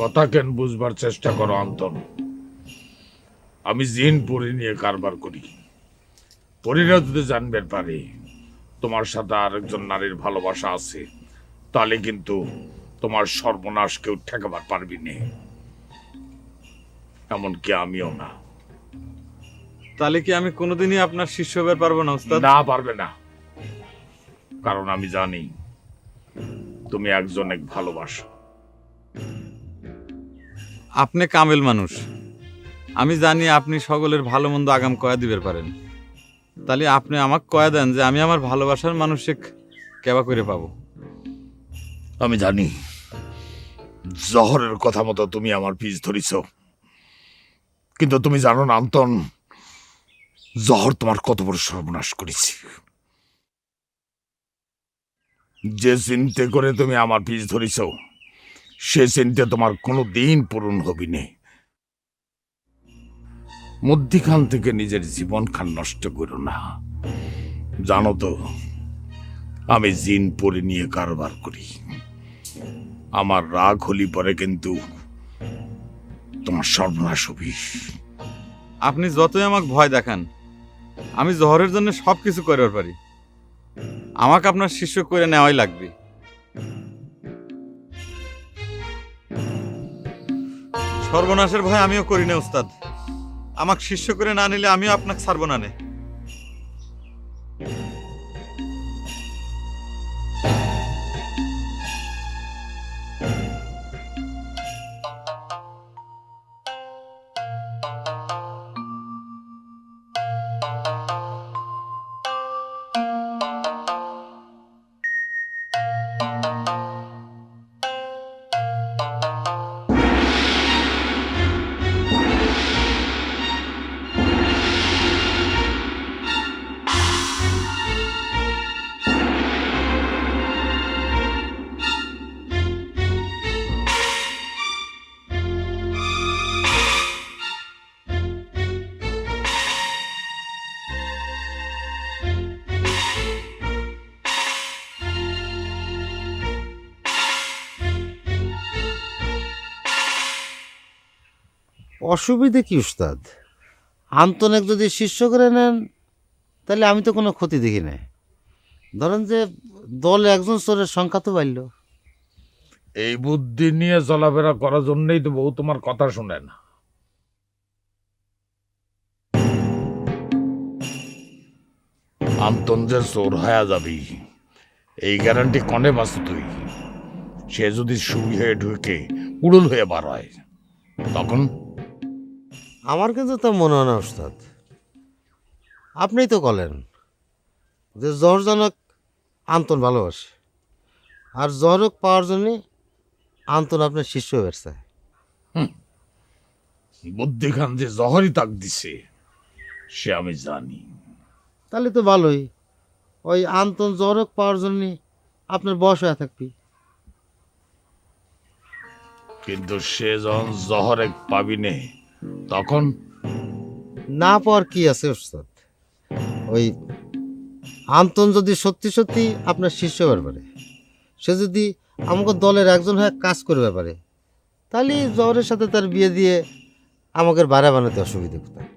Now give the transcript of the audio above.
কথা কেন বুঝবার চেষ্টা করো অন্তন আমি জিন পরি নিয়ে কারবার করি। পরিরা যদি জানবে পারে তোমার সাথে আরেকজন নারীর ভালোবাসা আছে তাহলে কিন্তু তোমার সর্বনাশ কেউ ঠেকাবার পারবি না। এমনকি আমিও না। তাহলে কি আমি কোনোদিনই আপনার শিষ্য হবার পারব না উস্তাদ? না পারবে না। কারণ আমি জানি তুমি একজন এক ভালোবাসো। আপনি কামেল মানুষ। আমি জানি আপনি সকলের ভালো মন্দ আগাম কয়া দিবের পারেন। তাহলে আপনি আমাকে কয়া দেন যে আমি আমার ভালোবাসার মানুষকে কেবা করে পাবো। আমি জানি জহরের কথা মতো তুমি আমার পিস ধরিছ। কিন্তু তুমি জানো না, আন্তন, জহর তোমার কত বড় সর্বনাশ করেছি। যে চিন্তে করে তুমি আমার পিস ধরিছ সে চিন্তে তোমার কোনো দিন পূরণ হবি নে মধ্যিখান থেকে নিজের জীবন খান নষ্ট করো না। জানো তো, আমি জিন পরে নিয়ে কারবার করি। আমার রাগ হলি পরে কিন্তু তোমার সর্বনাশ হবি। আপনি যতই আমাকে ভয় দেখান, আমি জহরের জন্য সব কিছু করার পারি। আমাকে আপনার শিষ্য করে নেওয়াই লাগবে। সর্বনাশের ভয় আমিও করি না, উস্তাদ। আমাকে শিষ্য করে না নিলে আমিও আপনাকে ছাড়বো না নে। অসুবিধে কি উস্তাদ? আন্তনেক যদি শিষ্য করে নেন, তাহলে আমি তো কোনো ক্ষতি দেখি না ধরেন যে দলে একজন চোরের সংখ্যা তো বাড়ল। এই বুদ্ধি নিয়ে চলাফেরা করার জন্যই তো বউ তোমার কথা শুনে না। আন্তন যে চোর হয়ে যাবি, এই গ্যারান্টি কনে বাস তুই? সে যদি হয়ে ঢুকে, উড়ুল হয়ে বার হয়, তখন আমার কিন্তু তা মনে হয় না উস্তাদ আপনিই তো বলেন যে জহরজনক আন্তন ভালোবাসে। আর জহরক পাওয়ার জন্যে আন্তন আপনার শিষ্য হয়ে বেরছে বুদ্ধি যে জহরই তাক দিছে সে আমি জানি। তাহলে তো ভালোই। ওই আন্তন জহরক পাওয়ার জন্যে আপনার বয়স হয়ে থাকবি। কিন্তু সে যখন জহরে পাবি নে তখন? না পাওয়ার কি আছে, ওস্তাদ? ওই আন্তন যদি সত্যি সত্যি আপনার শিষ্য হবার পারে, সে যদি আমাকে দলের একজন হয়ে কাজ করবে পারে, তাহলে জহরের সাথে তার বিয়ে দিয়ে আমাকে বাড়া বানাতে অসুবিধে কোথায়?